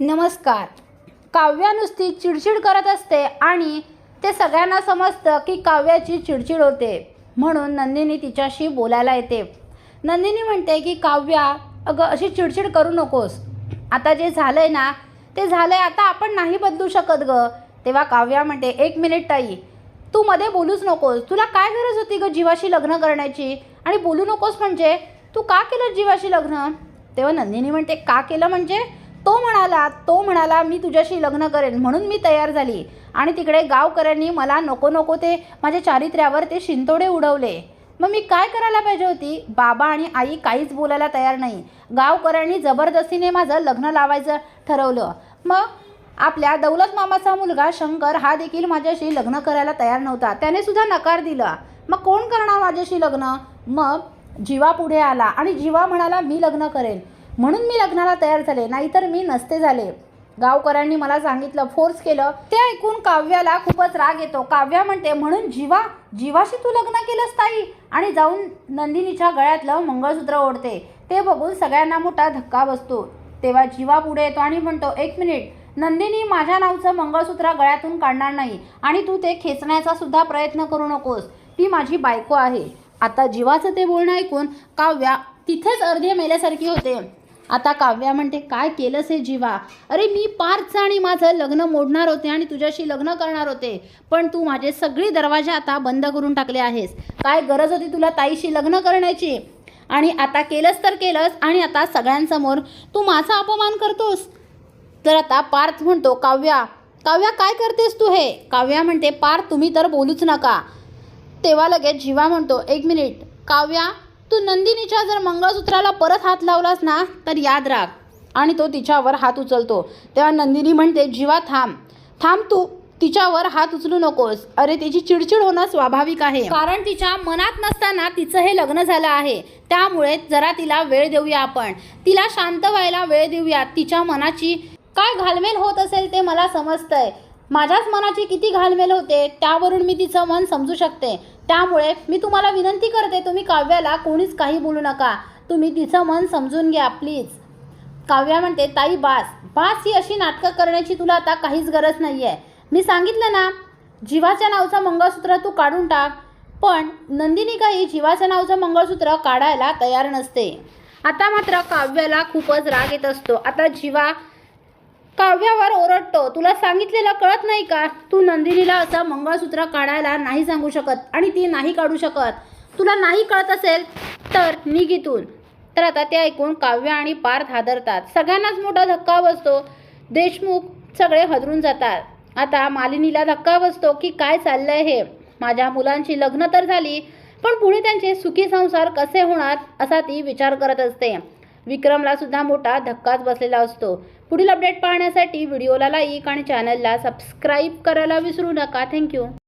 नमस्कार. काव्या नुसती चिडचिड करत असते आणि ते सगळ्यांना समजतं की काव्याची चिडचिड होते. म्हणून नंदिनी तिच्याशी बोलायला येते. नंदिनी म्हणते की काव्या अगं अशी चिडचिड करू नकोस. आता जे झालं आहे ना ते झालं आहे आता आपण नाही बदलू शकत ग. तेव्हा काव्या म्हणते एक मिनिट ताई तू मध्ये बोलूच नकोस. तुला काय गरज होती ग जीवाशी लग्न करण्याची? आणि बोलू नकोस म्हणजे? तू का केलं जीवाशी लग्न? तेव्हा नंदिनी म्हणते का केलं म्हणजे? तो म्हणाला तो म्हणाला मी तुझ्याशी लग्न करेन म्हणून मी तयार झाली. आणि तिकडे गावकऱ्यांनी मला नको नको ते माझ्या चारित्र्यावर ते शिंतोडे उडवले. मग मी काय करायला पाहिजे होती? बाबा आणि आई काहीच बोलायला तयार नाही. गावकऱ्यांनी जबरदस्तीने माझं लग्न लावायचं ठरवलं. मग आपल्या दौलत मामाचा मुलगा शंकर हा देखील माझ्याशी लग्न करायला तयार नव्हता. त्याने सुद्धा नकार दिला. मग कोण करणार माझ्याशी लग्न? मग जीवा पुढे आला आणि जीवा म्हणाला मी लग्न करेन. म्हणून मी लग्नाला तयार झाले नाहीतर मी नसते झाले. गावकऱ्यांनी मला सांगितलं फोर्स केलं. ते ऐकून काव्याला खूपच राग येतो. काव्या म्हणते म्हणून जीवा जीवाशी तू लग्न केलंस ताई. आणि जाऊन नंदिनीच्या गळ्यातलं मंगळसूत्र ओढते. ते बघून सगळ्यांना मोठा धक्का बसतो. तेव्हा जीवा पुढे येतो आणि म्हणतो एक मिनिट नंदिनी माझ्या नावचं मंगळसूत्र गळ्यातून काढणार नाही आणि तू ते खेचण्याचा सुद्धा प्रयत्न करू नकोस. ती माझी बायको आहे. आता जीवाचं ते बोलणं ऐकून काव्या तिथेच अर्धे मेल्यासारखी होते. आता काव्या म्हणते काय केलंस हे जीवा? अरे मी पार्थ आणि माझं लग्न मोडणार होते आणि तुझ्याशी लग्न करणार होते. पण तू माझे सगळे दरवाजे आता बंद करून टाकले आहेस. काय गरज होती तुला ताईशी लग्न करण्याची? आणि आता केलंस तर केलंस आणि आता सगळ्यांसमोर तू माझा अपमान करतोस. तर आता पार्थ म्हणतो काव्या काव्या काय करतेस तू हे? काव्या म्हणते पार्थ तुम्ही तर बोलूच नका. तेव्हा लगेच जीवा म्हणतो एक मिनिट काव्या तू नंदिनीच्या जर मंगळसूत्राला परत हात लावलास ना तर याद राख. आणि तो तिच्यावर हात उचलतो. तेव्हा नंदिनी म्हणते जीवा थांब. थांब तू. तिच्यावर हात उचलू नकोस. अरे तिची चिडचिड होणं स्वाभाविक आहे. कारण तिच्या मनात नसताना तिचं हे लग्न झालं आहे. त्यामुळे जरा तिला वेळ देऊया आपण. तिला शांत व्हायला वेळ देऊया. तिच्या मनाची काय घालमेल होत असेल ते मला समजतंय. माझ्याच मनाची किती घालमेल होते त्यावरून मी तिचं मन समजू शकते. त्यामुळे मी तुम्हाला विनंती करते तुम्ही काव्याला कोणीच काही बोलू नका. तुम्ही तिचं मन समजून घ्या प्लीज. काव्या म्हणते ताई बास. बास ही अशी नाटकं करण्याची तुला आता काहीच गरज नाही आहे मी सांगितलं ना जीवाच्या नावचं मंगळसूत्र तू काढून टाक. पण नंदिनी काही जीवाच्या नावचं मंगळसूत्र काढायला तयार नसते. आता मात्र काव्याला खूपच राग येत असतो. आता जीवा काव्यावर ओरडतो. तुला सांगितलेला कळत नाही का? तू नंदिनीला असं मंगळसूत्र काढायला नाही सांगू शकत आणि ती नाही काढू शकत. तुला नाही कळत असेल तर निघितून तर आता ते ऐकून काव्य आणि पार्थ हादरतात. सगळ्यांनाच मोठा धक्का बसतो. देशमुख सगळे हदरून जातात. आता मालिनीला धक्का बसतो की काय चाललंय हे? माझ्या मुलांची लग्न तर झाली पण पुढे त्यांचे सुखी संसार कसे होणार असा ती विचार करत असते. विक्रमला सुद्धा मोठा धक्काच बसलेला असतो. पुढील अपडेट पाहण्यासाठी व्हिडिओला लाईक आणि चॅनलला सबस्क्राईब करायला विसरू नका. थँक्यू